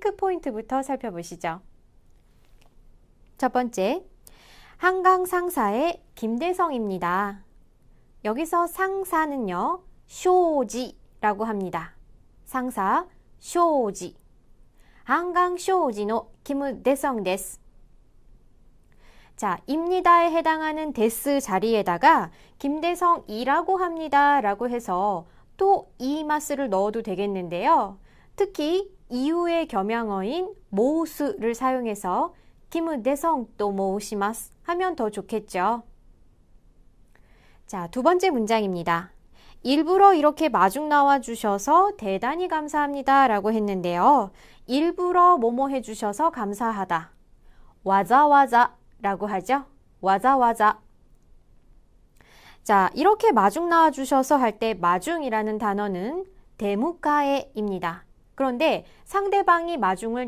체크 포인트부터 살펴보시죠. 첫 번째, 한강 상사의 김대성입니다. 여기서 상사는요, 쇼지라고 합니다. 상사, 쇼지. 한강 쇼지의 김대성 데스. 자, 입니다에 해당하는 데스 자리에다가 김대성이라고 합니다. 라고 해서 또 이마스를 넣어도 되겠는데요. 특히 이후의 겸양어인 모우스를 사용해서 김대성 또 모우시마스 하면 더 좋겠죠. 자, 두 번째 문장입니다. 일부러 이렇게 마중 나와 주셔서 대단히 감사합니다. 라고 했는데요. 일부러 뭐뭐 해 주셔서 감사하다. 와자와자 라고 하죠. 와자와자. 자, 이렇게 마중 나와 주셔서 할 때 마중이라는 단어는 대무가에입니다. 그런데 상대방이 마중을